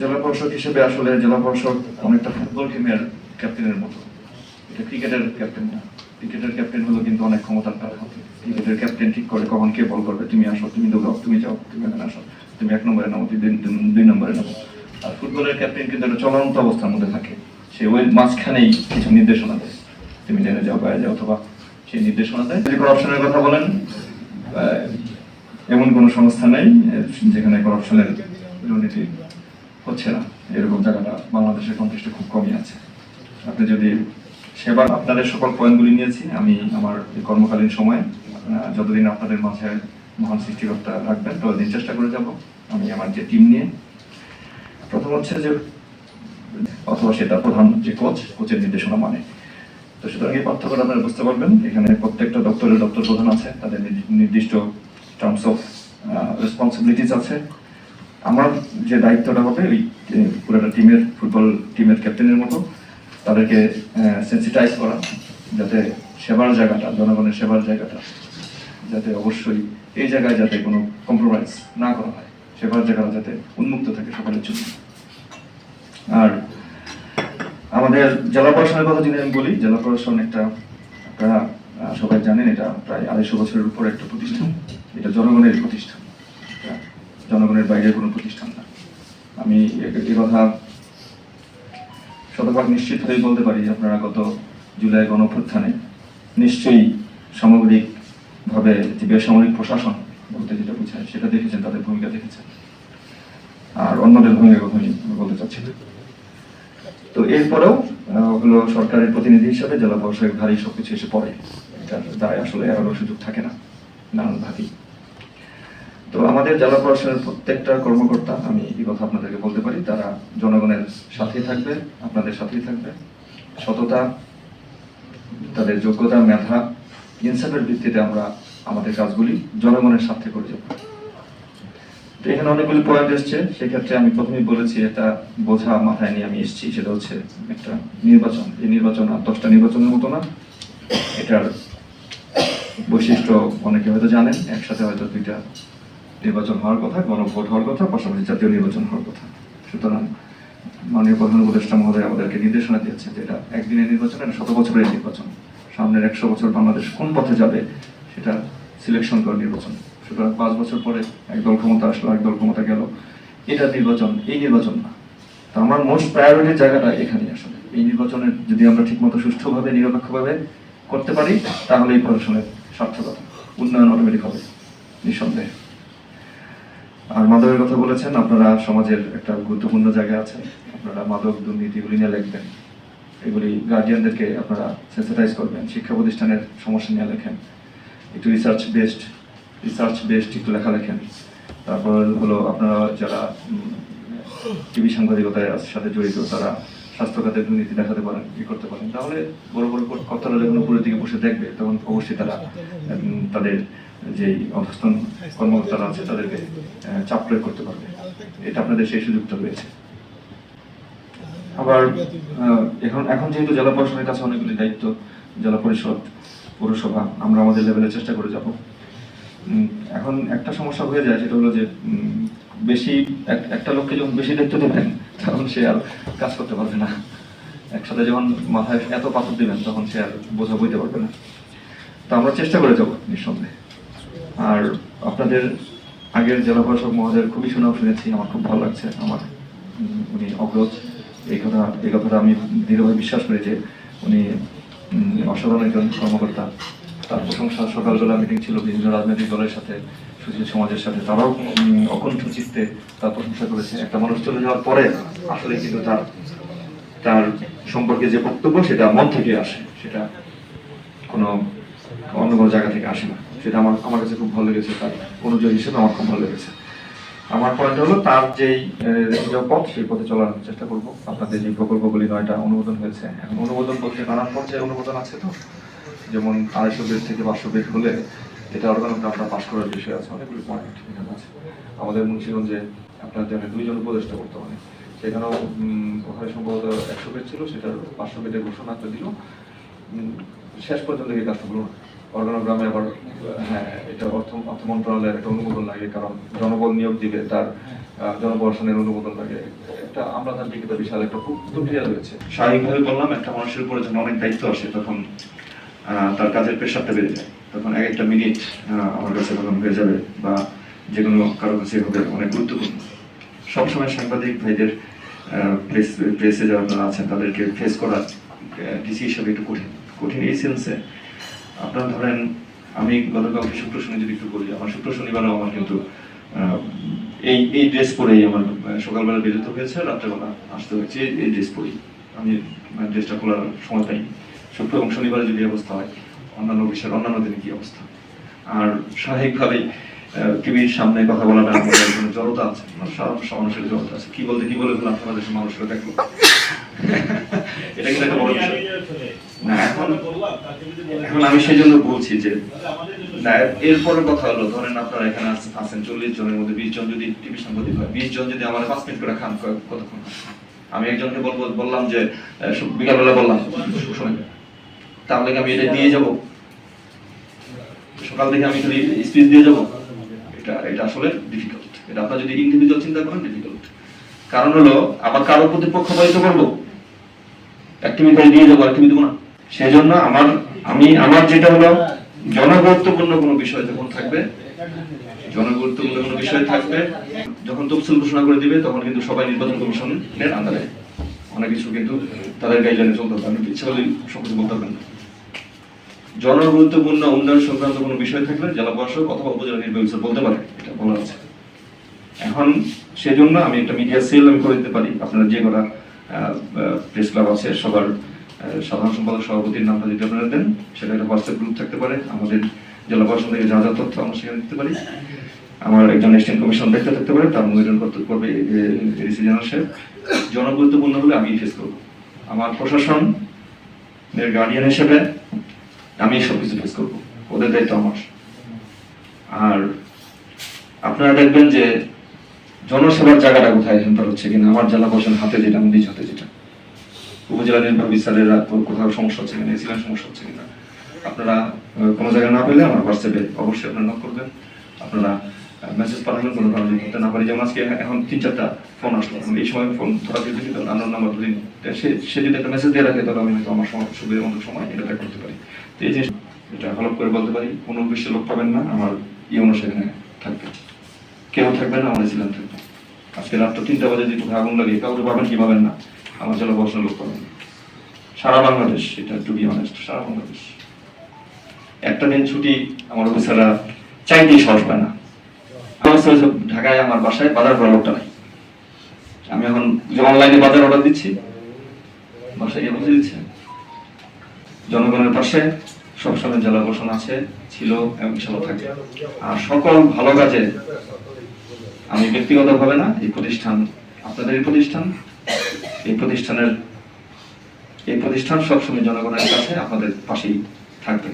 জেলা পরিষদ হিসেবে আসলে জেলা পরিষদ অনেকটা ফুটবল টিমের ক্যাপ্টেনের মতো। এটা ক্রিকেটের ক্যাপ্টেন না। ক্রিকেটের ক্যাপ্টেন হলো কিন্তু অনেক ক্ষমতার তার হাতে। ক্রিকেটের ক্যাপ্টেন ঠিক করে কখন কে বল করবে, তুমি আসো, তুমি দৌড়াও, তুমি যাও, তুমি এখানে আসো। তুমি এক নম্বরে নামো, তুমি দুই- নম্বরে নামো। আর ফুটবলের ক্যাপ্টেন কিন্তু একটা চলন্ত অবস্থার মধ্যে থাকে। সে ওই মাঝখানেই কিছু নির্দেশনা দেয়। তুমি জেনে যাও বাইরে যাও, অথবা সেই নির্দেশনা দেয়। যদি করাপশনের কথা বলেন এমন কোনো সংস্থা নেই যেখানে করাপশনের দুর্নীতি হচ্ছে না। এরকম জায়গাটা বাংলাদেশের কন্টেস্টে খুব কমই আছে। আপনি যদি সেবার আপনাদের সকল পয়েন্টগুলি নিয়েছি, আমি আমার কর্মকালীন সময়ে যতদিন আপনাদের মাঝে মহান সৃষ্টিকর্তা রাখবেন ততদিন চেষ্টা করে যাব। আমি আমার যে টিম নিয়ে, প্রথম হচ্ছে যে, অথবা সেটা প্রধান যে কোচ কোচের নির্দেশনা মানে। তো সুতরাং এই পার্থক্যটা আপনারা বুঝতে পারবেন। এখানে প্রত্যেকটা দপ্তরের দপ্তর প্রধান আছে, তাদের নির্দি- নির্দিষ্ট টার্মস অফ রেসপন্সিবিলিটিস আছে। আমার যে দায়িত্বটা হবে ওই পুরোটা টিমের, ফুটবল টিমের ক্যাপ্টেনের মতো, তাদেরকে সেন্সিটাইজ করা, যাতে সেবার জায়গাটা, জনগণের সেবার জায়গাটা, যাতে অবশ্যই এই জায়গায় যাতে কোনো কম্প্রোমাইজ না করা হয়, সেবার জায়গাটা যাতে উন্মুক্ত থাকে সকলের জন্য। আর আমাদের জেলা প্রশাসনের কথা যদি আমি বলি, জেলা প্রশাসন একটা আপনারা সবাই জানেন, এটা প্রায় আড়াইশো বছরের উপর একটা প্রতিষ্ঠান, এটা জনগণের প্রতিষ্ঠান। জনগণের বাইরে কোনো প্রতিষ্ঠান না। আমি এ- কথা শতভাগ নিশ্চিত হয়ে বলতে পারি যে আপনারা গত জুলাই গণঅভ্যুত্থানে নিশ্চয়ই সামগ্রিকভাবে যে বেসামরিক প্রশাসন, বলতে যেটা বোঝায়, সেটা দেখেছেন, তাদের ভূমিকা দেখেছেন। আর অন্যদের ভূমিকা কথা বলতে চাচ্ছি তো এরপরেও হলো সরকারের প্রতিনিধি হিসাবে জেলা প্রশাসক ভারী সবকিছু এসে পড়ে। এটার দায় আসলে এড়ানোর সুযোগ থাকে না, নানান ভাবি তো আমাদের জেলা প্রশাসনের প্রত্যেকটা কর্মকর্তা, আমি এই কথা আপনাদেরকে বলতে পারি, তারা জনগণের সাথেই থাকবে, আপনাদের সাথেই থাকবে। সততা, তাদের যোগ্যতা, মেধা, ইনসাফের ভিত্তিতে আমরা আমাদের কাজগুলি জনগণের স্বার্থে করে যাব। তো এখানে অনেকগুলি পয়েন্ট এসছে, সেক্ষেত্রে আমি প্রথমেই বলেছি, এটা বোঝা মাথায় নিয়ে আমি এসেছি, সেটা হচ্ছে একটা নির্বাচন। এই নির্বাচন আর দশটা নির্বাচনের মতো না, এটার বৈশিষ্ট্য অনেকে হয়তো জানেন, একসাথে হয়তো দুইটা নির্বাচন হওয়ার কথা, গণভোট হওয়ার কথা, পাশাপাশি জাতীয় নির্বাচন হওয়ার কথা। সুতরাং মাননীয় প্রধান উপদেষ্টা মহোদয় আমাদেরকে নির্দেশনা দিয়েছে যে এটা একদিনের নির্বাচন, এটা শত বছরের নির্বাচন। সামনের একশো বছর বাংলাদেশ কোন পথে যাবে, সেটা সিলেকশন করে নির্বাচন। সুতরাং পাঁচ বছর পরে একদল ক্ষমতা আসলো একদল ক্ষমতা গেল। এটা নির্বাচন, এই নির্বাচন না। তো আমার মোস্ট প্রায়োরিটির জায়গাটা এখানেই আসলে। এই নির্বাচনের যদি আমরা ঠিকমতো সুষ্ঠুভাবে, নিরপেক্ষভাবে করতে পারি তাহলে এই প্রশাসনের সার্থকতা উন্নয়ন অটোমেটিক হবে, নিঃসন্দেহে। আর মাদকের কথা বলেছেন, আপনারা সমাজের একটা গুরুত্বপূর্ণ জায়গায় আছেন। আপনারা মাদক দুর্নীতিগুলি নিয়ে লিখবেন। এগুলি গার্জিয়ানদেরকে আপনারা সেন্সিটাইজ করবেন। শিক্ষা প্রতিষ্ঠানের সমস্যা নিয়ে লেখেন। একটু রিসার্চ বেসড রিসার্চ বেসড একটু লেখা লেখেন তারপর হলো আপনারা যারা টিভি সাংবাদিকতার সাথে জড়িত, তারা স্বাস্থ্য খাতের দুর্নীতি দেখাতে পারেন, ই করতে পারেন। তাহলে বড় বড় কর্তারা যখন উপরের দিকে বসে দেখবে, তখন অবশ্যই তারা তাদের যে অবস্থান কর্মকর্তারা আছে, তাদেরকে চাপ প্রয়োগ করতে পারবে। এটা আপনাদের সেই সুযোগটা রয়েছে আবার এখন এখন যেহেতু জেলা প্রশাসনের কাছে অনেকগুলি দায়িত্ব, জেলা পরিষদ, পৌরসভা, আমরা আমাদের লেভেলে চেষ্টা করে যাব। এখন একটা সমস্যা হয়ে যায়, সেটা হলো যে বেশি, এক- একটা লোককে যখন বেশি দায়িত্ব দেবেন, তখন সে আর কাজ করতে পারবে না। একসাথে যখন মাথায় এত পাথর দিবেন, তখন সে আর বোঝা বইতে পারবে না। তো আমরা চেষ্টা করে যাব, নিঃসন্দেহে। আর আপনাদের আগের জেলা প্রশাসক মহোদয়ের খুবই সুনাম শুনেছি, আমার খুব ভালো লাগছে, আমার উনি অগ্রজ। এই কথা, এই কথাটা আমি দৃঢ়ভাবে বিশ্বাস করি যে উনি অসাধারণ একজন কর্মকর্তা। তার প্রশংসা, সকালবেলা মিটিং ছিল বিভিন্ন রাজনৈতিক দলের সাথে, সুশীল সমাজের সাথে। তারাও অকণ্ঠ চিত্তে তার প্রশংসা করেছে। একটা মানুষ চলে যাওয়ার পরে আসলে কিন্তু তার তার সম্পর্কে যে বক্তব্য, সেটা মন থেকে আসে, সেটা কোনো অন্য কোনো জায়গা থেকে আসে না। সেটা আমার আমার কাছে খুব ভালো লেগেছে, তার অনুযায়ী হিসেবে আমার খুব ভালো লেগেছে। আমার পয়েন্ট হলো, তার যেই পথ, সেই পথে চলার চেষ্টা করব। আপনাদের যে প্রকল্পগুলি নয়টা অনুমোদন হয়েছে, এখন অনুমোদন করতে নানান পর্যায়ে অনুমোদন আছে তো। যেমন আড়াইশো বেড থেকে পাঁচশো বেড হলে এটা অর্গানকে আমরা পাশ করার বিষয় আছে, অনেকগুলি পয়েন্ট এখানে আছে। আমাদের মুন্সিগঞ্জে আপনার জন্য দুইজন উপদেষ্টা করতে বর্তমানে, সেখানেও ওখানে সম্ভবত একশো বেড ছিল, সেটার পাঁচশো বেডের ঘোষণা দিল। শেষ পর্যন্ত এই কাজটা হলো না। অর্গানোগ্রামে আবার হ্যাঁ এটা অর্থ অর্থ মন্ত্রণালয়ের একটা অনুমোদন লাগে, কারণ জনবল নিয়োগ দিবে তার জনপ্রশাসনের অনুমোদন লাগে। একটা আমলাতান্ত্রিক একটা বিশাল একটা প্রক্রিয়া রয়েছে। স্বাভাবিকভাবে বললাম, একটা মানুষের উপরে যখন অনেক দায়িত্ব আসে, তখন তার কাজের প্রেশারটা বেড়ে যায়। তখন এক একটা মিনিট আমার কাছে তখন হয়ে যাবে বা যে কোনো কারও কাছে হবে অনেক গুরুত্বপূর্ণ। সবসময় সাংবাদিক ভাইদের প্রেস প্রেসে যারা আছেন, তাদেরকে ফেস করা ডিসি হিসাবে একটু কঠিন। কঠিন এই সেন্সে আপনারা ধরেন, আমি গতকালকে শুক্র শনি যদি একটু বলি, আমার শুক্র শনিবারও আমার কিন্তু এই এই ড্রেস পরেই আমার সকালবেলা বেরোতে হয়েছে, রাত্রেবেলা আসতে হয়েছে, এই- ড্রেস পরেই। আমি ড্রেসটা খোলার সময় পাইনি। শুক্র এবং শনিবারে যদি অবস্থা হয়, অন্যান্য বিষয়ের অন্যান্য দিনে কি অবস্থা? আর স্বাভাবিকভাবেই টিভির সামনে কথা বলাটা আমাদের জড়তা আছে মানে মানুষের জড়তা আছে। কি বলতে, কি বলে দেশের মানুষরা দেখল। আমি একজনকে বলব বললাম যে বিকালবেলা বললাম তাহলে আমি এটা দিয়ে যাব? সকাল থেকে আমি স্পিচ দিয়ে যাব? এটা এটা আসলে ডিফিকাল্ট এটা আপনার যদি ইন্ডিভিজুয়াল চিন্তা করেন ডিফিকাল্ট কারণ হলো, আবার কারোর প্রতি পক্ষপাতিত করব? অ্যাক্টিভিটি দিয়ে যাব অ্যাক্টিভিটি দেবো না। সেই জন্য আমার, আমি, আমার যেটা হলো, জনগুরুত্বপূর্ণ কোনো বিষয় যখন থাকবে, জনগুরুত্বপূর্ণ কোনো বিষয় থাকবে, যখন তফসিল ঘোষণা করে দিবে, তখন কিন্তু সবাই নির্বাচন আন্ডারে। অনেক কিছু কিন্তু তাদের গাইডলাইনে চলতে হবে ইচ্ছা করলে বলতে পারবেন। জনগুরুত্বপূর্ণ উন্নয়ন সংক্রান্ত কোনো বিষয় থাকলে জেলা প্রশাসক অথবা উপজেলা নির্বাহী বলতে পারে, এটা বলা আছে। এখন সেজন্য আমি একটা মিডিয়া সেল আমি করে দিতে পারি, আপনারা যে কটা প্রেস ক্লাব আছে সবার সাধারণ সম্পাদক সভাপতির নামটা যদি আপনারা দেন সেটা একটা হোয়াটসঅ্যাপ গ্রুপ থাকতে পারে আমাদের জেলা প্রশাসন থেকে যা যা তথ্য আমরা সেখানে দিতে পারি আমার একজন এসিস্ট্যান্ট কমিশন দেখতে থাকতে পারে তার মনোনয়ন করবে এডিসি জেনারেল সাহেব জনগুরুত্বপূর্ণ হলে আমি ফেস করব আমার প্রশাসন গার্ডিয়ান হিসেবে আমি সব কিছু ফেস করব ওদের দায়িত্ব আমার আর আপনারা দেখবেন যে জনসেবার জায়গাটা কোথায়? হেম্পার হচ্ছে কিনা, আমার জেলা প্রশাসন হাতে যেটা, আমি নিজ হাতে যেটা। উপজেলা নির্বাহী স্যারেরা কোথাও সমস্যা হচ্ছে কিনা এসিলেন সমস্যা হচ্ছে কিনা, আপনারা কোনো জায়গায় না পেলে আমার হোয়াটসঅ্যাপে অবশ্যই আপনারা নক করবেন। আপনারা মেসেজ পাঠাবেন, কোনো কারণে করতে না পারি। যেমন আজকে এখন তিন চারটা ফোন আসলো। এই সময় ফোন ধরা দিয়ে দিতে আন্নার নাম্বার ধরি সে সে যদি একটা মেসেজ দিয়ে রাখে, তাহলে আমি হয়তো আমার সময় সুবিধা মতো সময় এটা ব্যাক করতে পারি। তো এই যে এটা হলপ করে বলতে পারি, কোনো বিশ্বের লোক পাবেন না, আমার ইয়ে সেখানে থাকবে। কেউ থাকবে না আমার ছিলেন থাকবে। আজকে রাত তিনটা বাজে যদি আগুন লাগে কাউকে পাবেন কি পাবেন না আমার জেলা বসার লোক পাবেন সারা বাংলাদেশ এটা টু বি অনেস্ট সারা বাংলাদেশ। একটা দিন ছুটি আমার অফিসাররা চাইতেই সাহস পায় না। হয়েছে, ঢাকায় আমার বাসায় বাজার করার লোকটা নাই। আমি এখন যে অনলাইনে বাজার অর্ডার দিচ্ছি বাসায় গিয়ে বুঝে দিচ্ছে। জনগণের পাশে সবসময় জেলা প্রশাসন আছে ছিল এবং ইনশাল্লাহ থাকবে। আর সকল ভালো কাজে আমি ব্যক্তিগতভাবে না, এই প্রতিষ্ঠান, আপনাদের এই প্রতিষ্ঠান, এই প্রতিষ্ঠানের, এই প্রতিষ্ঠান সবসময় জনগণের কাছে আপনাদের পাশেই থাকবে।